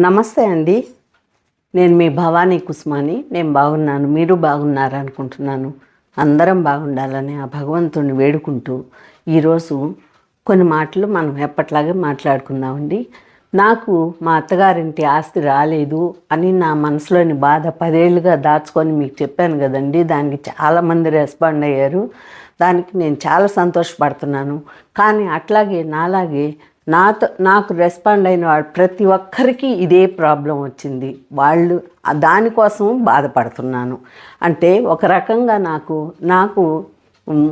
నమస్తే అండి. నేను మీ భవానీ కుస్మాని. నేను బాగున్నాను. మీరు బాగున్నారు అనుకుంటున్నాను. అందరం బాగుండాలని ఆ భగవంతుని వేడుకుంటూ ఈరోజు కొన్ని మాటలు మనం ఎప్పట్లాగే మాట్లాడుకుందామండి. నాకు మా అత్తగారింటి ఆస్తి రాలేదు అని నా మనసులోని బాధ పదేళ్ళుగా దాచుకొని మీకు చెప్పాను కదండి. దానికి చాలామంది రెస్పాండ్ అయ్యారు. దానికి నేను చాలా సంతోషపడుతున్నాను. కానీ అట్లాగే నాలాగే నాతో నాకు రెస్పాండ్ అయిన వాళ్ళు ప్రతి ఒక్కరికి ఇదే ప్రాబ్లం వచ్చింది. వాళ్ళు దానికోసం బాధపడుతున్నాను. అంటే ఒక రకంగా నాకు నాకు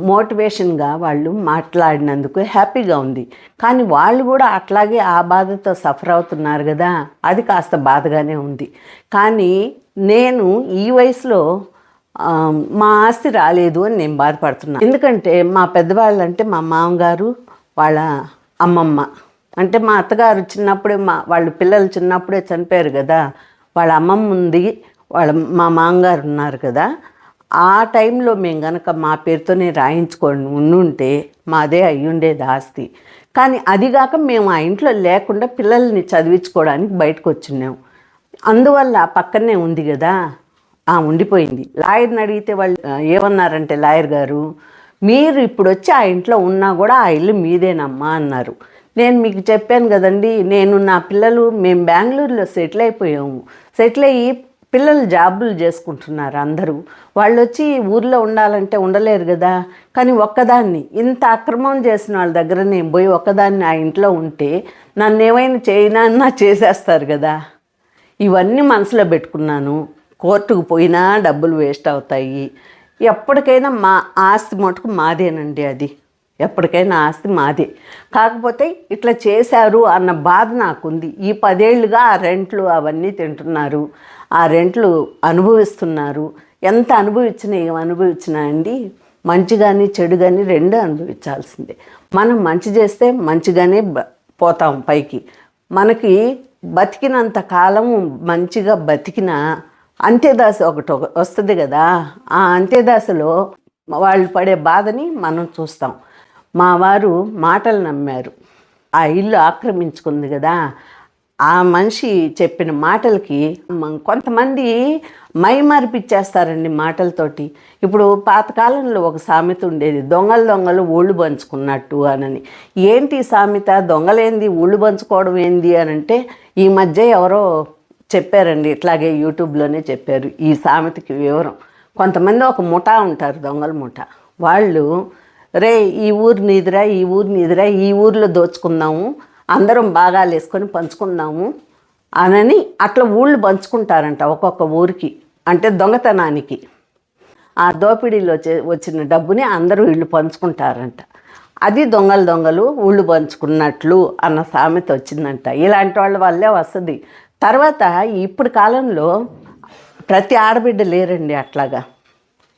మోటివేషన్గా వాళ్ళు మాట్లాడినందుకు హ్యాపీగా ఉంది. కానీ వాళ్ళు కూడా అట్లాగే ఆ బాధతో సఫర్ అవుతున్నారు కదా అది కాస్త బాధగానే ఉంది. కానీ నేను ఈ వయసులో మా ఆస్తి రాలేదు అని నేను బాధపడుతున్నాను ఎందుకంటే మా పెద్దవాళ్ళు అంటే మా మామగారు వాళ్ళ అమ్మమ్మ. అంటే మా అత్తగారు చిన్నప్పుడే మా వాళ్ళు పిల్లలు చిన్నప్పుడే చనిపోయారు కదా. వాళ్ళ అమ్మమ్మ ఉంది వాళ్ళ మా మామగారు ఉన్నారు కదా. ఆ టైంలో మేము గనక మా పేరుతోనే రాయించుకొని ఉండుంటే మాదే అయ్యుండేది ఆస్తి కానీ అదిగాక మేము ఆ ఇంట్లో లేకుండా పిల్లల్ని చదివించుకోవడానికి బయటకు వచ్చినాం అందువల్ల పక్కనే ఉంది కదా. ఆ ఉండిపోయింది. లాయర్ని అడిగితే వాళ్ళు ఏమన్నారంటే లాయర్ గారు? మీరు ఇప్పుడు వచ్చి ఆ ఇంట్లో ఉన్నా కూడా ఆ ఇల్లు మీదేనమ్మా అన్నారు. నేను మీకు చెప్పాను కదండి నేను నా పిల్లలు మేము బెంగళూరులో సెటిల్ అయిపోయాము. సెటిల్ అయ్యి పిల్లలు జాబులు చేసుకుంటున్నారు అందరూ. వాళ్ళు వచ్చి ఊర్లో ఉండాలంటే ఉండలేరు కదా. కానీ ఒక్కదాన్ని ఇంత అక్రమం చేసిన వాళ్ళ దగ్గర నేను పోయి ఒక్కదాన్ని ఆ ఇంట్లో ఉంటే నన్ను ఏమైనా చేయనా అన్నా చేసేస్తారు కదా. ఇవన్నీ మనసులో పెట్టుకున్నాను. కోర్టుకు పోయినా డబ్బులు వేస్ట్ అవుతాయి. ఎప్పటికైనా మా ఆస్తి మటుకు మాదేనండి అది. ఎప్పటికైనా ఆస్తి మాదే. కాకపోతే ఇట్లా చేశారు అన్న బాధ నాకుంది. ఈ పదేళ్ళుగా ఆ రెంట్లు అవన్నీ తింటున్నారు. ఆ రెంట్లు అనుభవిస్తున్నారు. ఎంత అనుభవించినా ఏం అనుభవించినా అండి మంచి కానీ చెడు కానీ రెండు అనుభవించాల్సిందే. మనం మంచి చేస్తే మంచిగానే బ- పోతాం పైకి. మనకి బతికినంత కాలం మంచిగా బతికిన అంత్యదాస ఒకటి ఒక- వస్తుంది కదా ఆ అంత్యదాసలో వాళ్ళు పడే బాధని మనం చూస్తాం. మా వారు మాటలు నమ్మారు. ఆ ఇల్లు ఆక్రమించుకుంది కదా ఆ మనిషి చెప్పిన మాటలకి కొంతమంది మైమార్పిచ్చేస్తారండి మాటలతోటి. ఇప్పుడు పాతకాలంలో ఒక సామెత ఉండేది దొంగలు దొంగలు ఊళ్ళు పంచుకున్నట్టు అనని. ఏంటి సామెత? దొంగలేంది? ఊళ్ళు పంచుకోవడం ఏంది? అని అంటే ఈ మధ్య ఎవరో చెప్పారండి. ఇట్లాగే యూట్యూబ్లోనే చెప్పారు. ఈ సామెతకి వివరం. కొంతమంది ఒక ముఠా ఉంటారు దొంగల ముఠా. వాళ్ళు రే ఈ ఊరు నీదిరా ఈ ఊరు నీదిరా ఈ ఊర్లో దోచుకుందాము అందరం భాగాలు వేసుకొని పంచుకుందాము అనని అట్లా ఊళ్ళు పంచుకుంటారంట ఒక్కొక్క ఊరికి. అంటే దొంగతనానికి. ఆ దోపిడీలో చే- వచ్చిన డబ్బుని అందరూ వీళ్ళు పంచుకుంటారంట. అది దొంగలు దొంగలు ఊళ్ళు పంచుకున్నట్లు అన్న సామెత వచ్చిందంట. ఇలాంటి వాళ్ళ వల్లే వస్తుంది. తర్వాత ఇప్పుడు కాలంలో ప్రతి ఆడబిడ్డ లేరండి అట్లాగా.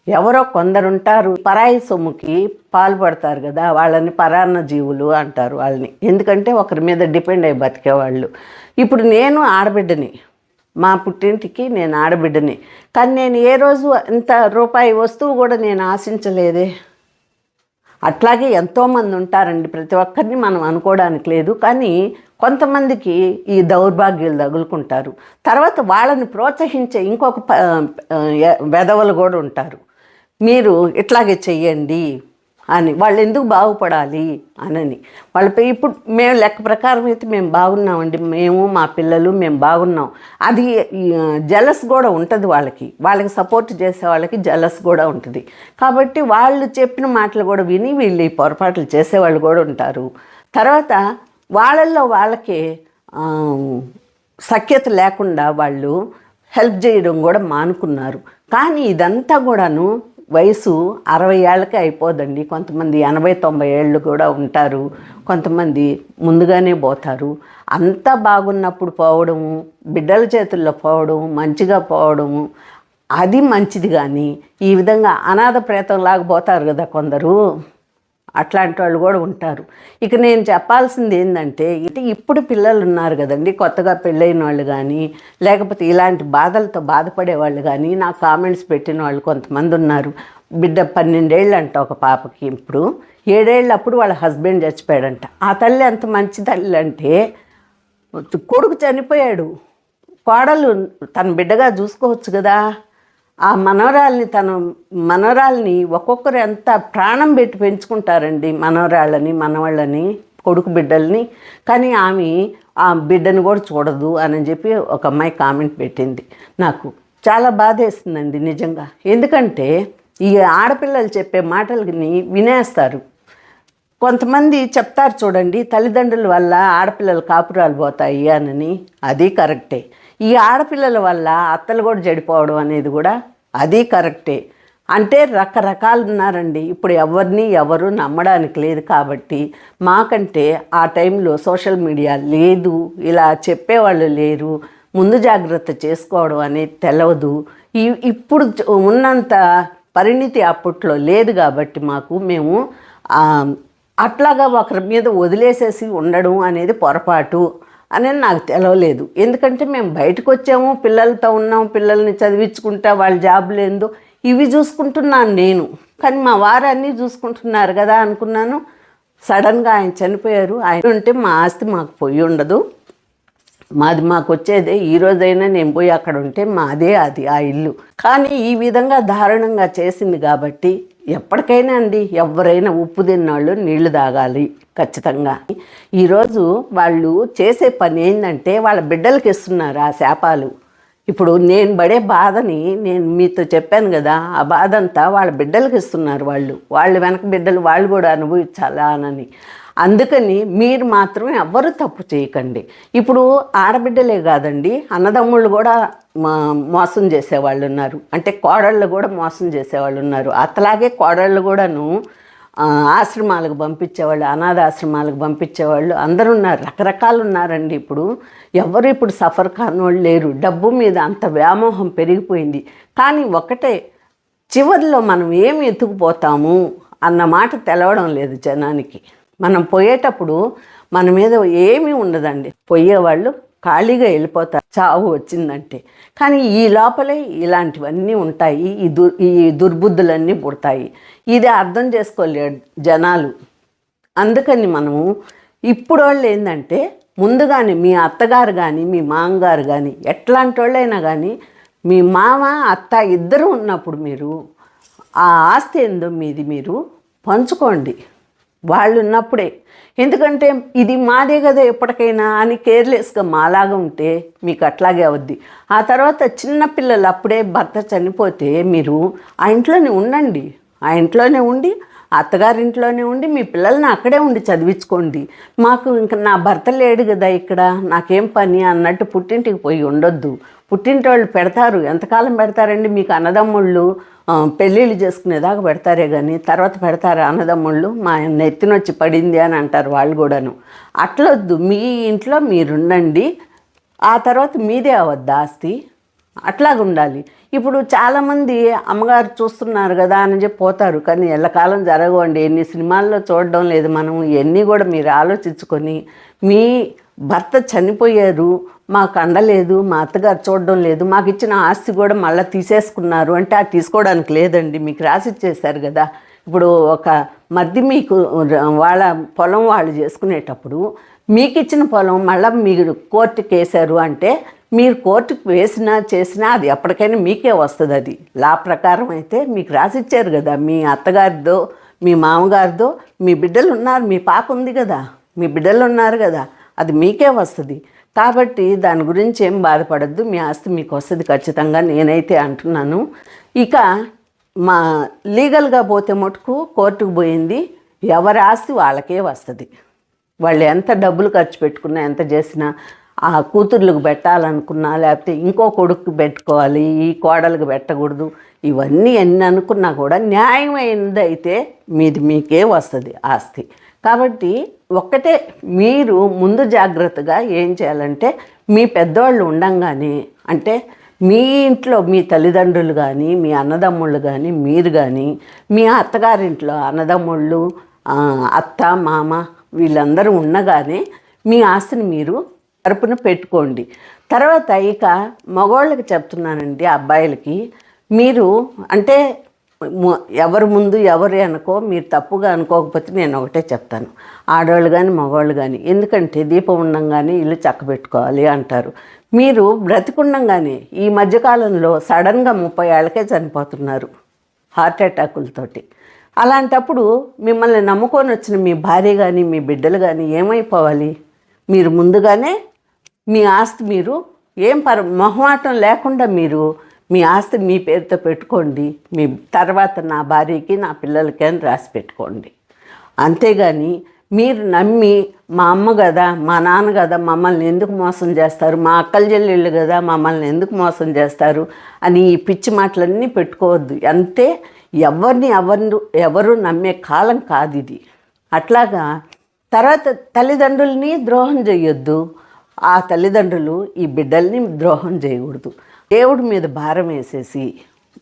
ఎవరో కొందరుంటారు పరాయి సొమ్ముకి పాల్పడతారు కదా వాళ్ళని పరాన్న జీవులు అంటారు వాళ్ళని. ఎందుకంటే ఒకరి మీద డిపెండ్ అయ్యి బతికేవాళ్ళు. ఇప్పుడు నేను ఆడబిడ్డని మా పుట్టింటికి నేను ఆడబిడ్డని. కానీ నేను ఏ రోజు ఇంత రూపాయి వస్తువు కూడా నేను ఆశించలేదే. అట్లాగే ఎంతోమంది ఉంటారండి ప్రతి ఒక్కరిని మనం అనుకోవడానికి లేదు. కానీ కొంతమందికి ఈ దౌర్భాగ్యాలు తగులుకుంటారు. తర్వాత వాళ్ళని ప్రోత్సహించే ఇంకొక ప- వెధవలు కూడా ఉంటారు. మీరు ఇట్లాగే చెయ్యండి అని. వాళ్ళు ఎందుకు బాగుపడాలి అనని. వాళ్ళపై ఇప్పుడు మేము లెక్క ప్రకారం అయితే మేము బాగున్నామండి. మేము మా పిల్లలు మేము బాగున్నాం. అది జలస్ కూడా ఉంటుంది వాళ్ళకి. వాళ్ళకి సపోర్ట్ చేసే వాళ్ళకి జలస్ కూడా ఉంటుంది. కాబట్టి వాళ్ళు చెప్పిన మాటలు కూడా విని వీళ్ళు ఈ పొరపాట్లు చేసేవాళ్ళు కూడా ఉంటారు. తర్వాత వాళ్ళల్లో వాళ్ళకే సఖ్యత లేకుండా వాళ్ళు హెల్ప్ చేయడం కూడా మానుకున్నారు. కానీ ఇదంతా కూడాను వయసు అరవై ఏళ్ళకే అయిపోదండి. కొంతమంది ఎనభై తొంభై ఏళ్ళు కూడా ఉంటారు. కొంతమంది ముందుగానే పోతారు. అంతా బాగున్నప్పుడు పోవడము బిడ్డల చేతుల్లో పోవడం మంచిగా పోవడము అది మంచిది కానీ ఈ విధంగా అనాథ ప్రేతంలాగా పోతారు కదా కొందరు. అట్లాంటి వాళ్ళు కూడా ఉంటారు. ఇక నేను చెప్పాల్సింది ఏంటంటే ఇది ఇప్పుడు పిల్లలు ఉన్నారు కదండి కొత్తగా పెళ్ళైన వాళ్ళు కానీ లేకపోతే ఇలాంటి బాధలతో బాధపడే వాళ్ళు కానీ నా కామెంట్స్ పెట్టిన వాళ్ళు కొంతమంది ఉన్నారు. బిడ్డ పన్నెండేళ్ళు అంట ఒక పాపకి ఇప్పుడు. ఏడేళ్ళు అప్పుడు వాళ్ళ హస్బెండ్ చచ్చిపోయాడంట. ఆ తల్లి అంత మంచి తల్లి అంటే కొడుకు చనిపోయాడు. కోడలు తన బిడ్డగా చూసుకోవచ్చు కదా. ఆ మనవరాల్ని తన మనవరాల్ని ఒక్కొక్కరు ఎంత ప్రాణం పెట్టి పెంచుకుంటారండి మనవరాళ్ళని మనవాళ్ళని కొడుకు బిడ్డల్ని. కానీ ఆమె ఆ బిడ్డను కూడా చూడదు అని చెప్పి ఒక అమ్మాయి కామెంట్ పెట్టింది. నాకు చాలా బాధేస్తుందండి నిజంగా. ఎందుకంటే ఈ ఆడపిల్లలు చెప్పే మాటలని వినేస్తారు. కొంతమంది చెప్తారు చూడండి తల్లిదండ్రుల వల్ల ఆడపిల్లలు కాపురాలు పోతాయి అని అది కరెక్టే. ఈ ఆడపిల్లల వల్ల అత్తలు కూడా చెడిపోవడం అనేది కూడా అది కరెక్టే. అంటే రకరకాలు ఉన్నారండి ఇప్పుడు ఎవరిని ఎవరు నమ్మడానికి లేదు కాబట్టి మాకంటే ఆ టైంలో సోషల్ మీడియా లేదు ఇలా చెప్పేవాళ్ళు లేరు ముందు జాగ్రత్త చేసుకోవడం అనేది తెలవదు. ఈ ఇప్పుడు ఉన్నంత పరిణితి అప్పట్లో లేదు కాబట్టి మాకు మేము అట్లాగా ఒకరి మీద వదిలేసేసి ఉండడం అనేది పొరపాటు. అనేది నాకు తెలవలేదు. ఎందుకంటే మేము బయటకు వచ్చాము పిల్లలతో ఉన్నాము పిల్లల్ని చదివించుకుంటా వాళ్ళ జాబ్ లేదు ఇవి చూసుకుంటున్నాను నేను. కానీ మా వారు అన్నీ చూసుకుంటున్నారు కదా అనుకున్నాను. సడన్గా ఆయన చనిపోయారు. ఆయన ఉంటే మా ఆస్తి మాకు పోయి ఉండదు. మాది మాకు వచ్చేదే ఈ రోజైనా నేను పోయి అక్కడ ఉంటే మాదే అది ఆ ఇల్లు. కానీ ఈ విధంగా దారుణంగా చేసింది కాబట్టి ఎప్పటికైనా అండి ఎవరైనా ఉప్పు తిన్నాళ్ళు నీళ్ళు తాగాలి ఖచ్చితంగా. ఈరోజు వాళ్ళు చేసే పని ఏంటంటే వాళ్ళ బిడ్డలకి ఇస్తున్నారు ఆ శాపాలు. ఇప్పుడు నేను పడే బాధని నేను మీతో చెప్పాను కదా ఆ బాధ అంతా వాళ్ళ బిడ్డలకి ఇస్తున్నారు వాళ్ళు. వాళ్ళ వెనక బిడ్డలు వాళ్ళు కూడా అనుభవించాలా అని. అందుకని మీరు మాత్రం ఎవ్వరు తప్పు చేయకండి. ఇప్పుడు ఆడబిడ్డలే కాదండి అన్నదమ్ముళ్ళు కూడా మా- మోసం చేసేవాళ్ళు ఉన్నారు. అంటే కోడళ్ళు కూడా మోసం చేసేవాళ్ళు ఉన్నారు. అట్లాగే కోడళ్ళు కూడాను ఆశ్రమాలకు పంపించేవాళ్ళు అనాథ ఆశ్రమాలకు పంపించేవాళ్ళు అందరూ ఉన్నారు రకరకాలు ఉన్నారండి ఇప్పుడు. ఎవరు ఇప్పుడు సఫర్ కాని వాళ్ళు లేరు. డబ్బు మీద అంత వ్యామోహం పెరిగిపోయింది. కానీ ఒకటే చివరిలో మనం ఏమి ఎత్తుకుపోతాము అన్న మాట తెలవడం లేదు జనానికి. మనం పోయేటప్పుడు మన మీద ఏమీ ఉండదండి. పోయేవాళ్ళు ఖాళీగా వెళ్ళిపోతారు. చావు వచ్చిందంటే. కానీ ఈ లోపలే ఇలాంటివన్నీ ఉంటాయి. ఈ దుర్ ఈ దుర్బుద్ధులన్నీ పుడతాయి. ఇది అర్థం చేసుకోలేడు జనాలు. అందుకని మనము ఇప్పుడు వాళ్ళు ఏంటంటే ముందుగానే మీ అత్తగారు కానీ మీ మామగారు కానీ ఎట్లాంటి వాళ్ళైనా కానీ మీ మామ అత్త ఇద్దరు ఉన్నప్పుడు మీరు ఆ ఆస్తి ఏందో మీది మీరు పంచుకోండి. వాళ్ళు ఉన్నప్పుడే ఎందుకంటే ఇది మాదే కదా ఎప్పటికైనా అని కేర్లెస్గా మాలాగా ఉంటే మీకు అట్లాగే అవుద్ది. ఆ తర్వాత చిన్న పిల్లలు అప్పుడే భర్త చనిపోతే మీరు ఆ ఇంట్లోనే ఉండండి. ఆ ఇంట్లోనే ఉండి అత్తగారింట్లోనే ఉండి మీ పిల్లల్ని అక్కడే ఉండి చదివించుకోండి. మాకు ఇంకా నా భర్త లేడు కదా ఇక్కడ నాకేం పని అన్నట్టు పుట్టింటికి పోయి ఉండొద్దు. పుట్టింటి వాళ్ళు పెడతారు. ఎంతకాలం పెడతారండి మీకు అన్నదమ్ముళ్ళు? పెళ్ళిళ్ళు చేసుకునేదాకా పెడతారే కానీ తర్వాత పెడతారు అన్నదమ్ముళ్ళు మా నెత్తినొచ్చి పడింది అని అంటారు వాళ్ళు కూడాను. అట్లొద్దు మీ ఇంట్లో మీరుండండి ఆ తర్వాత మీదే అవద్దు ఆస్తి? అట్లాగ ఉండాలి ఇప్పుడు చాలామంది అమ్మగారు చూస్తున్నారు కదా అని చెప్పి పోతారు కానీ ఎల్లకాలం జరగవండి. ఎన్ని సినిమాల్లో చూడడం లేదు మనం ఇవన్నీ కూడా మీరు ఆలోచించుకొని మీ భర్త చనిపోయారు మాకు అందలేదు మా అత్తగారు చూడడం లేదు మాకు ఇచ్చిన ఆస్తి కూడా మళ్ళీ తీసేసుకున్నారు అంటే అది తీసుకోవడానికి లేదండి మీకు రాసిచ్చేశారు కదా. ఇప్పుడు ఒక మధ్య మీకు వాళ్ళ పొలం వాళ్ళు చేసుకునేటప్పుడు మీకు ఇచ్చిన పొలం మళ్ళీ మీరు కోర్టుకి వేశారు అంటే మీరు కోర్టుకు వేసినా చేసినా అది ఎప్పటికైనా మీకే వస్తుంది అది. లా ప్రకారం అయితే మీకు రాసిచ్చారు కదా మీ అత్తగారిదో మీ మామగారిదో మీ బిడ్డలు ఉన్నారు మీ పాప ఉంది కదా మీ బిడ్డలు ఉన్నారు కదా. అది మీకే వస్తుంది. కాబట్టి దాని గురించి ఏం బాధపడద్దు. మీ ఆస్తి మీకు వస్తుంది ఖచ్చితంగా. నేనైతే అంటున్నాను. ఇక మా లీగల్గా పోతే మటుకు కోర్టుకు పోయింది. ఎవరి ఆస్తి వాళ్ళకే వస్తుంది. వాళ్ళు ఎంత డబ్బులు ఖర్చు పెట్టుకున్నా ఎంత చేసినా ఆ కూతుర్లకు పెట్టాలనుకున్నా లేకపోతే ఇంకో కొడుకు పెట్టుకోవాలి ఈ కోడలకు పెట్టకూడదు. ఇవన్నీ ఎన్ని అనుకున్నా కూడా న్యాయమైనది అయితే మీది మీకే వస్తుంది ఆస్తి. కాబట్టి ఒక్కటే మీరు ముందు జాగ్రత్తగా ఏం చేయాలంటే మీ పెద్దవాళ్ళు ఉండంగానే అంటే మీ ఇంట్లో మీ తల్లిదండ్రులు కానీ మీ అన్నదమ్ముళ్ళు కానీ మీరు కానీ మీ అత్తగారింట్లో అన్నదమ్ముళ్ళు అత్త మామ వీళ్ళందరూ ఉండగానే మీ ఆస్తిని మీరు తరపున పెట్టుకోండి. తర్వాత ఇక మగవాళ్ళకి చెప్తున్నానండి అబ్బాయిలకి మీరు అంటే ఎవరు ముందు ఎవరు అనుకో మీరు తప్పుగా అనుకోకపోతే నేను ఒకటే చెప్తాను. ఆడవాళ్ళు కానీ మగవాళ్ళు కానీ ఎందుకంటే దీపం ఉండంగానే ఇల్లు చక్కబెట్టుకోవాలి అంటారు. మీరు బ్రతికుండంగానే ఈ మధ్యకాలంలో సడన్గా ముప్పై ఏళ్ళకే చనిపోతున్నారు హార్ట్ అటాకులతోటి అలాంటప్పుడు మిమ్మల్ని నమ్ముకొని వచ్చిన మీ భార్య కానీ మీ బిడ్డలు కానీ ఏమైపోవాలి? మీరు ముందుగానే మీ ఆస్తి మీరు ఏం పర మొహమాటం లేకుండా మీరు మీ ఆస్తి మీ పేరుతో పెట్టుకోండి. మీ తర్వాత నా భార్యకి నా పిల్లలకి అని రాసి పెట్టుకోండి. అంతేగాని మీరు నమ్మి మా అమ్మ కదా మా నాన్న కదా మమ్మల్ని ఎందుకు మోసం చేస్తారు మా అక్కల చెల్లెళ్ళు కదా మమ్మల్ని ఎందుకు మోసం చేస్తారు అని ఈ పిచ్చి మాటలన్నీ పెట్టుకోవద్దు. అంతే ఎవరిని ఎవరు ఎవరు నమ్మే కాలం కాదు ఇది. అట్లాగా తర్వాత తల్లిదండ్రుల్ని ద్రోహం చేయొద్దు. ఆ తల్లిదండ్రులు ఈ బిడ్డల్ని ద్రోహం చేయకూడదు. దేవుడి మీద భారం వేసేసి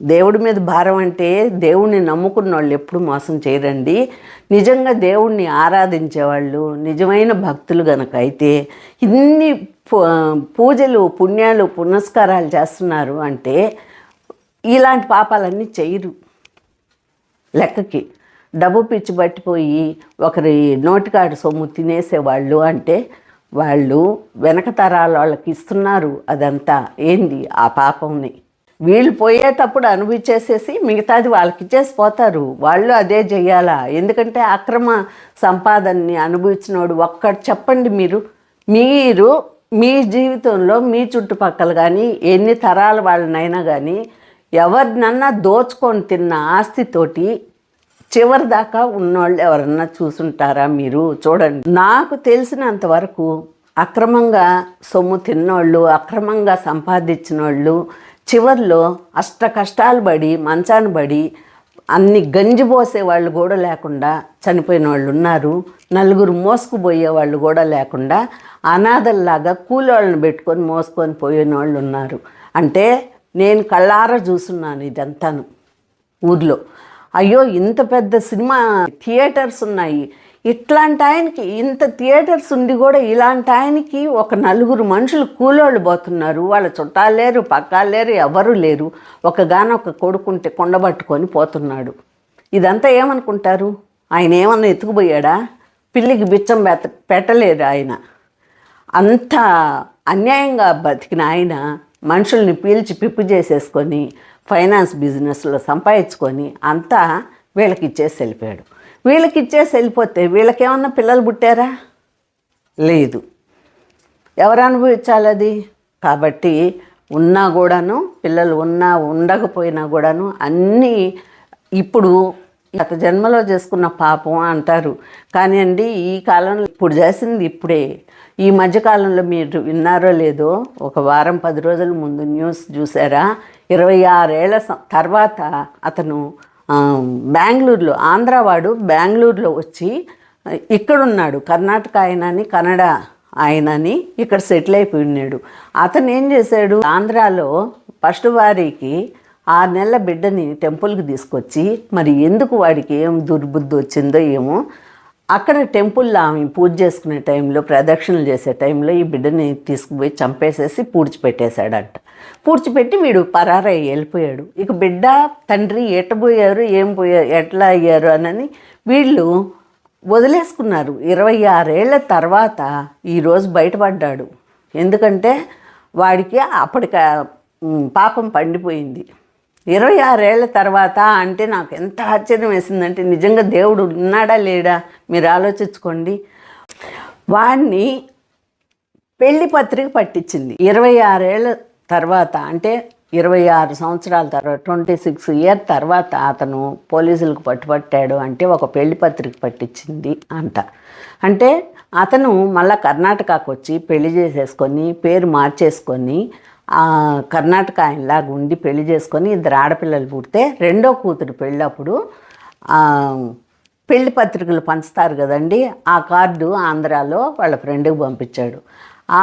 దేవుడి మీద భారం అంటే దేవుణ్ణి నమ్ముకున్న వాళ్ళు ఎప్పుడు మోసం చేయరండి. నిజంగా దేవుణ్ణి ఆరాధించే వాళ్ళు నిజమైన భక్తులు గనక అయితే ఇన్ని పూ- పూజలు పుణ్యాలు పునస్కారాలు చేస్తున్నారు అంటే ఇలాంటి పాపాలన్నీ చేయరు. లెక్కకి డబ్బు పిచ్చి పట్టిపోయి ఒకరి నోటికాడు సొమ్ము తినేసేవాళ్ళు అంటే వాళ్ళు వెనక తరాల వాళ్ళకి ఇస్తున్నారు అదంతా. ఏంది? ఆ పాపంని. వీళ్ళు పోయేటప్పుడు అనుభవించేసేసి మిగతాది వాళ్ళకి ఇచ్చేసి పోతారు వాళ్ళు అదే చేయాలా ఎందుకంటే అక్రమ సంపాదనని అనుభవించినోడు ఒక్కడు చెప్పండి మీరు. మీరు మీ జీవితంలో మీ చుట్టుపక్కల కానీ ఎన్ని తరాల వాళ్ళనైనా కానీ ఎవరినన్నా దోచుకొని తిన్న ఆస్తితోటి చివరి దాకా ఉన్నవాళ్ళు ఎవరన్నా చూసుంటారా మీరు? చూడండి. నాకు తెలిసినంత వరకు అక్రమంగా సొమ్ము తిన్నోళ్ళు అక్రమంగా సంపాదించిన వాళ్ళు చివర్లో అష్ట కష్టాలు పడి మంచాన్ని పడి అన్ని గంజి పోసే వాళ్ళు కూడా లేకుండా చనిపోయిన వాళ్ళు ఉన్నారు. నలుగురు మోసుకుపోయే వాళ్ళు కూడా లేకుండా అనాథల్లాగా కూలోళ్ళని పెట్టుకొని మోసుకొని పోయిన వాళ్ళు ఉన్నారు. అంటే నేను కళ్ళారా చూస్తున్నాను ఇదంతాను ఊర్లో. అయ్యో ఇంత పెద్ద సినిమా థియేటర్స్ ఉన్నాయి. ఇట్లాంటి ఆయనకి ఇంత థియేటర్స్ ఉండి కూడా ఇలాంటి ఆయనకి ఒక నలుగురు మనుషులు కూలోళ్ళు పోతున్నారు. వాళ్ళ చుట్టాలు లేరు పక్కాలు లేరు ఎవరు లేరు. ఒకగాన ఒక కొడుకుంటే కొండబట్టుకొని పోతున్నాడు. ఇదంతా ఏమనుకుంటారు? ఆయన ఏమన్నా ఎత్తుకుపోయాడా? పిల్లికి బిచ్చం పెట్ట పెట్టలేదు ఆయన. అంత అన్యాయంగా బతికిన ఆయన మనుషుల్ని పీల్చి పిప్పి చేసేసుకొని ఫైనాన్స్ బిజినెస్లో సంపాదించుకొని అంతా వీళ్ళకి ఇచ్చేసి వెళ్ళిపోయాడు. వీళ్ళకి ఇచ్చేసి వెళ్ళిపోతే వీళ్ళకేమన్నా పిల్లలు పుట్టారా? లేదు. ఎవరు అనుభవించాలి అది? కాబట్టి ఉన్నా కూడాను పిల్లలు ఉన్నా ఉండకపోయినా కూడాను అన్నీ ఇప్పుడు గత జన్మలో చేసుకున్న పాపం అంటారు. కానీ అండి ఈ కాలంలో ఇప్పుడు చేసింది ఇప్పుడే. ఈ మధ్యకాలంలో మీరు విన్నారో లేదో ఒక వారం పది రోజుల ముందు న్యూస్ చూసారా? ఇరవై ఆరేళ్ళ తర్వాత అతను బెంగళూరులో ఆంధ్రావాడు బెంగళూరులో వచ్చి ఇక్కడున్నాడు. కర్ణాటక ఆయనని కన్నడ ఆయనని ఇక్కడ సెటిల్ అయిపోయి ఉన్నాడు. అతను ఏం చేశాడు? ఆంధ్రాలో ఫస్ట్ వారికి ఆరు నెలల బిడ్డని టెంపుల్కి తీసుకొచ్చి మరి ఎందుకు వాడికి ఏం దుర్బుద్ధి వచ్చిందో ఏమో అక్కడ టెంపుల్లో ఆమె పూజ చేసుకునే టైంలో ప్రదక్షిణలు చేసే టైంలో ఈ బిడ్డని తీసుకుపోయి చంపేసేసి పూడ్చిపెట్టేశాడంట. పూడ్చిపెట్టి వీడు పరారై వెళ్ళిపోయాడు. ఇక బిడ్డ తండ్రి ఎట్టబోయారు ఏం పోయారు ఎట్లా అయ్యారు అనని వీళ్ళు వదిలేసుకున్నారు. ఇరవై ఆరేళ్ళ తర్వాత ఈరోజు బయటపడ్డాడు. ఎందుకంటే వాడికి అప్పటిక పాపం పండిపోయింది. ఇరవై ఆరేళ్ళ తర్వాత అంటే నాకు ఎంత ఆశ్చర్యం వేసిందంటే నిజంగా దేవుడు ఉన్నాడా లేడా మీరు ఆలోచించుకోండి. వాడిని పెళ్ళి పత్రిక పట్టించింది. ఇరవై ఆరేళ్ళ తర్వాత అంటే ఇరవై ఆరు సంవత్సరాల తర్వాత ట్వంటీ సిక్స్ ఇయర్ తర్వాత అతను పోలీసులకు పట్టుపట్టాడు అంటే ఒక పెళ్ళి పత్రిక పట్టించింది అంట. అంటే అతను మళ్ళీ కర్ణాటకకు వచ్చి పెళ్ళి చేసేసుకొని పేరు మార్చేసుకొని కర్ణాటక ఆయనలాగా ఉండి పెళ్ళి చేసుకొని ఇద్దరు ఆడపిల్లలు పుడితే రెండో కూతురు పెళ్ళప్పుడు పెళ్ళి పత్రికలు పంచుతారు కదండి ఆ కార్డు ఆంధ్రాలో వాళ్ళ ఫ్రెండ్కి పంపించాడు.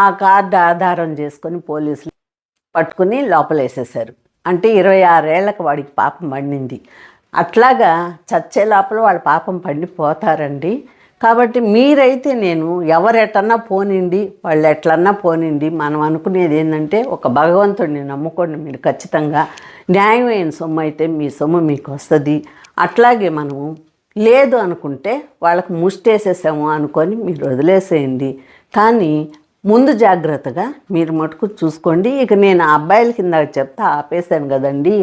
ఆ కార్డు ఆధారం చేసుకొని పోలీసులు పట్టుకుని లోపలేసేశారు. అంటే ఇరవై ఆరేళ్ళకు వాడికి పాపం పండింది. అట్లాగా చచ్చే లోపల వాళ్ళ పాపం పండిపోతారండి. కాబట్టి మీరైతే నేను ఎవరు పోనిండి వాళ్ళు ఎట్లన్నా పోనిండి మనం అనుకునేది ఏంటంటే ఒక భగవంతుడిని నమ్ముకోండి మీరు ఖచ్చితంగా. న్యాయమైన సొమ్ము అయితే మీ సొమ్ము మీకు వస్తుంది. అట్లాగే మనము లేదు అనుకుంటే వాళ్ళకి ముష్టేసేసాము అనుకొని మీరు వదిలేసేయండి. కానీ ముందు జాగ్రత్తగా మీరు మటుకు చూసుకోండి. ఇక నేను ఆ అబ్బాయిల కింద చెప్తా ఆపేశాను కదండి.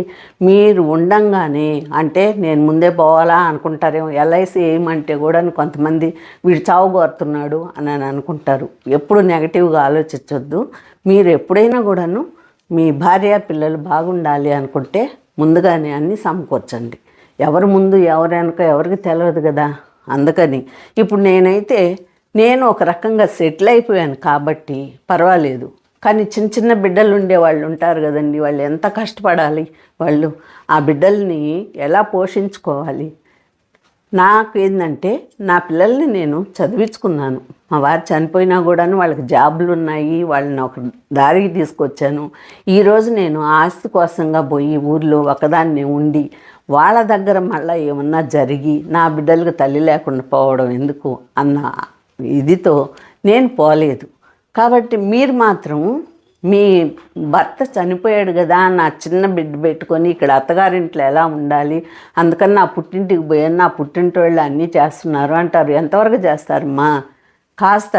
మీరు ఉండంగానే అంటే నేను ముందే పోవాలా అనుకుంటారేమో ఎల్ఐసి ఏమంటే కూడా కొంతమంది వీడు చావు కోరుతున్నాడు అని అని అనుకుంటారు. ఎప్పుడు నెగటివ్గా ఆలోచించొద్దు. మీరు ఎప్పుడైనా కూడాను మీ భార్య పిల్లలు బాగుండాలి అనుకుంటే ముందుగానే అన్నీ సమకూర్చండి. ఎవరు ముందు ఎవరు వెనక ఎవరికి తెలియదు కదా. అందుకని ఇప్పుడు నేనైతే నేను ఒక రకంగా సెటిల్ అయిపోయాను కాబట్టి పర్వాలేదు. కానీ చిన్న చిన్న బిడ్డలు ఉండే వాళ్ళు ఉంటారు కదండి. వాళ్ళు ఎంత కష్టపడాలి? వాళ్ళు ఆ బిడ్డల్ని ఎలా పోషించుకోవాలి? నాకు ఏంటంటే నా పిల్లల్ని నేను చదివించుకున్నాను. మా వారు చనిపోయినా కూడాను వాళ్ళకి జాబులు ఉన్నాయి. వాళ్ళని ఒక దారికి తీసుకొచ్చాను. ఈరోజు నేను ఆస్తి కోసంగా పోయి ఊర్లో ఒకదాన్ని ఉండి వాళ్ళ దగ్గర మళ్ళీ ఏమన్నా జరిగి నా బిడ్డలకు తల్లి లేకుండా పోవడం ఎందుకు అన్న ఇదితో నేను పోలేదు. కాబట్టి మీరు మాత్రం మీ భర్త చనిపోయాడు కదా నా చిన్న బిడ్డ పెట్టుకొని ఇక్కడ అత్తగారింట్లో ఎలా ఉండాలి? అందుకని నా పుట్టింటికి పోయాను నా పుట్టింటి వాళ్ళు అన్నీ చేస్తున్నారు అంటారు. ఎంతవరకు చేస్తారమ్మా కాస్త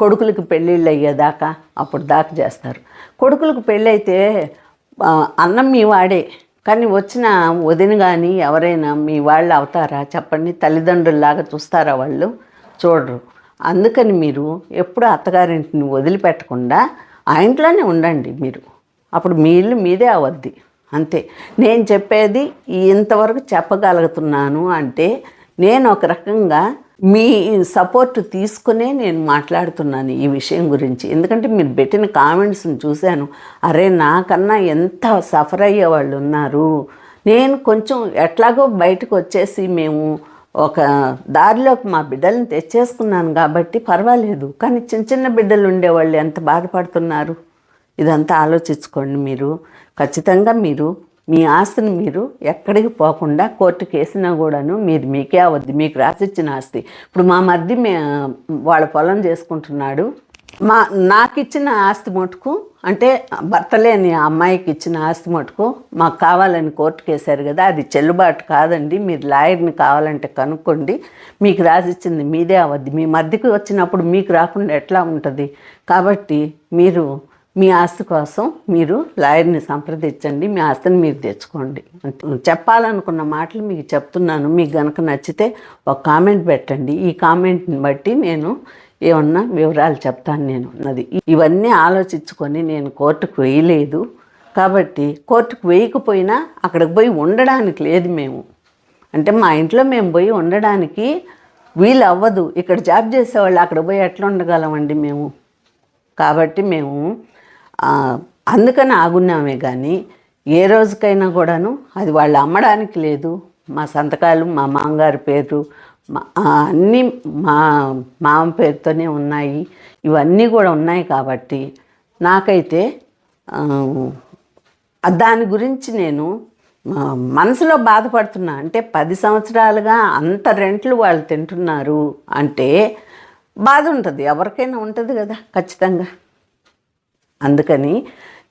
కొడుకులకి పెళ్ళిళ్ళు అయ్యేదాకా అప్పుడు దాకా చేస్తారు. కొడుకులకు పెళ్ళైతే అన్నం మీ వాడే కానీ వచ్చిన వదిన కానీ ఎవరైనా మీ వాళ్ళు అవుతారా? చెప్పండి తల్లిదండ్రుల్లాగా చూస్తారా వాళ్ళు? చూడరు. అందుకని మీరు ఎప్పుడు అత్తగారింటిని వదిలిపెట్టకుండా ఆ ఇంట్లోనే ఉండండి మీరు. అప్పుడు మీ ఇల్లు మీదే అవద్ది. అంతే. నేను చెప్పేది ఇంతవరకు చెప్పగలుగుతున్నాను అంటే నేను ఒక రకంగా మీ సపోర్ట్ తీసుకునే నేను మాట్లాడుతున్నాను ఈ విషయం గురించి. ఎందుకంటే మీరు పెట్టిన కామెంట్స్ని చూశాను. అరే నాకన్నా ఎంత సఫర్ అయ్యే వాళ్ళు ఉన్నారు. నేను కొంచెం ఎట్లాగో బయటకు వచ్చేసి మేము ఒక దారిలోకి మా బిడ్డలను తెచ్చేసుకున్నాను కాబట్టి పర్వాలేదు. కానీ చిన్న చిన్న బిడ్డలు ఉండేవాళ్ళు ఎంత బాధపడుతున్నారు? ఇదంతా ఆలోచించుకోండి మీరు. ఖచ్చితంగా మీరు మీ ఆస్తిని మీరు ఎక్కడికి పోకుండా కోర్టు వేసినా కూడాను మీరు మీకే అవద్ది మీకు రాసిచ్చిన ఆస్తి. ఇప్పుడు మా మరిది మే వాళ్ళ పొలం చేసుకుంటున్నాడు. మా నాకు ఇచ్చిన ఆస్తి మటుకు అంటే భర్త లేని ఆ అమ్మాయికి ఇచ్చిన ఆస్తి మటుకు మాకు కావాలని కోర్టుకు వేశారు కదా అది చెల్లుబాటు కాదండి. మీరు లాయర్ని కావాలంటే కనుక్కోండి. మీకు రాసిచ్చింది మీదే అవద్ది మీ మధ్యకి వచ్చినప్పుడు మీకు రాకుండా ఎట్లా ఉంటుంది? కాబట్టి మీరు మీ ఆస్తి కోసం మీరు లాయర్ని సంప్రదించండి. మీ ఆస్తిని మీరు తెచ్చుకోండి. చెప్పాలనుకున్న మాటలు మీకు చెప్తున్నాను. మీకు గనక నచ్చితే ఒక కామెంట్ పెట్టండి. ఈ కామెంట్ని బట్టి నేను ఏమన్నా వివరాలు చెప్తాను నేను అది. ఇవన్నీ ఆలోచించుకొని నేను కోర్టుకు వేయలేదు. కాబట్టి కోర్టుకు వేయకపోయినా అక్కడికి పోయి ఉండడానికి లేదు మేము. అంటే మా ఇంట్లో మేము పోయి ఉండడానికి వీలు అవ్వదు. ఇక్కడ జాబ్ చేసేవాళ్ళు అక్కడ పోయి ఎట్లా ఉండగలమండి మేము? కాబట్టి మేము అందుకని ఆగున్నామే కానీ ఏ రోజుకైనా కూడాను అది వాళ్ళు అమ్మడానికి లేదు. మా సంతకాలు మా మామగారి పేరు అన్నీ మా మామ పేరుతోనే ఉన్నాయి. ఇవన్నీ కూడా ఉన్నాయి కాబట్టి నాకైతే దాని గురించి నేను మనసులో బాధపడుతున్నా. అంటే పది సంవత్సరాలుగా అంత రెంట్లు వాళ్ళు తింటున్నారు అంటే బాధ ఉంటుంది. ఎవరికైనా ఉంటుంది కదా ఖచ్చితంగా. అందుకని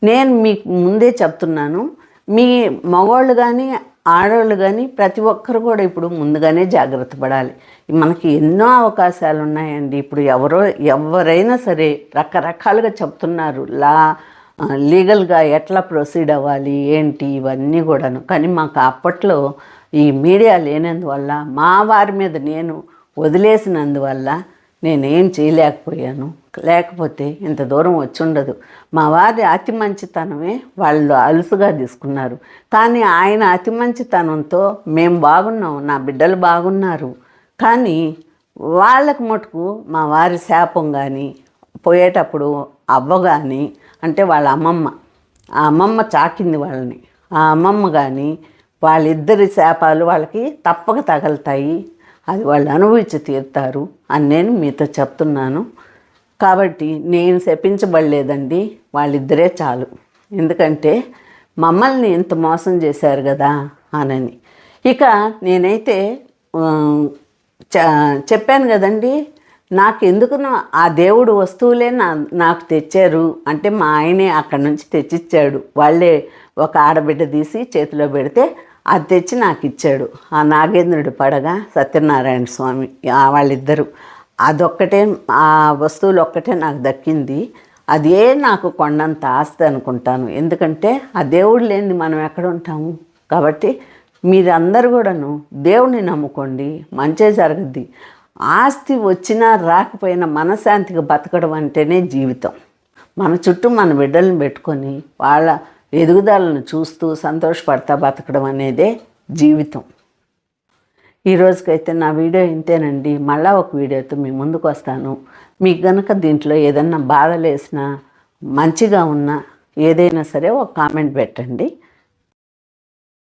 నేను మీకు ముందే చెప్తున్నాను. మీ మగవాళ్ళు కానీ ఆడవాళ్ళు కానీ ప్రతి ఒక్కరు కూడా ఇప్పుడు ముందుగానే జాగ్రత్త పడాలి. మనకి ఎన్నో అవకాశాలు ఉన్నాయండి ఇప్పుడు ఎవరో ఎవరైనా సరే రకరకాలుగా చెప్తున్నారు. లా లీగల్గా ఎట్లా ప్రొసీడ్ అవ్వాలి ఏంటి ఇవన్నీ కూడాను. కానీ మాకు అప్పట్లో ఈ మీడియా లేనందువల్ల మా వారి మీద నేను వదిలేసినందువల్ల నేనేం చేయలేకపోయాను. లేకపోతే ఇంత దూరం వచ్చి ఉండదు మా వారి అతి మంచితనమే వాళ్ళు అలుసుగా తీసుకున్నారు. కానీ ఆయన అతి మంచితనంతో మేము బాగున్నాం నా బిడ్డలు బాగున్నారు. కానీ వాళ్ళకు మటుకు మా వారి శాపం కానీ పోయేటప్పుడు అవ్వ కానీ అంటే వాళ్ళ అమ్మమ్మ ఆ అమ్మమ్మ చాకింది వాళ్ళని. ఆ అమ్మమ్మ కానీ వాళ్ళిద్దరి శాపాలు వాళ్ళకి తప్పక తగలుతాయి. అది వాళ్ళు అనుభవించి తీరుతారు అని నేను మీతో చెప్తున్నాను. కాబట్టి నేను శపించబడలేదండి. వాళ్ళిద్దరే చాలు. ఎందుకంటే మమ్మల్ని ఇంత మోసం చేశారు కదా అనని. ఇక నేనైతే చ- చెప్పాను కదండి నాకు ఎందుకు ఆ దేవుడు వస్తువులే నా నాకు తెచ్చారు. అంటే మా ఆయనే అక్కడి నుంచి తెచ్చిచ్చాడు. వాళ్ళే ఒక ఆడబిడ్డ తీసి చేతిలో పెడితే అది తెచ్చి నాకు ఇచ్చాడు. ఆ నాగేంద్రుడి పడగ సత్యనారాయణ స్వామి వాళ్ళిద్దరూ. అదొక్కటే ఆ వస్తువులు ఒక్కటే నాకు దక్కింది. అదే నాకు కొండంత ఆస్తి అనుకుంటాను. ఎందుకంటే ఆ దేవుడు లేనిది మనం ఎక్కడ ఉంటాము? కాబట్టి మీరందరూ కూడాను దేవుడిని నమ్ముకోండి. మంచే జరుగుద్ది. ఆస్తి వచ్చినా రాకపోయినా మనశాంతిగా బతకడం అంటేనే జీవితం. మన చుట్టూ మన బిడ్డలను పెట్టుకొని వాళ్ళ ఎదుగుదలను చూస్తూ సంతోషపడతా బతకడం అనేదే జీవితం. ఈ రోజుకైతే నా వీడియో ఇంతేనండి. మళ్ళీ ఒక వీడియోతో మీ ముందుకు వస్తాను. మీకు గనక దీంట్లో ఏదన్నా బాధలేసినా మంచిగా ఉన్నా ఏదైనా సరే ఒక కామెంట్ పెట్టండి.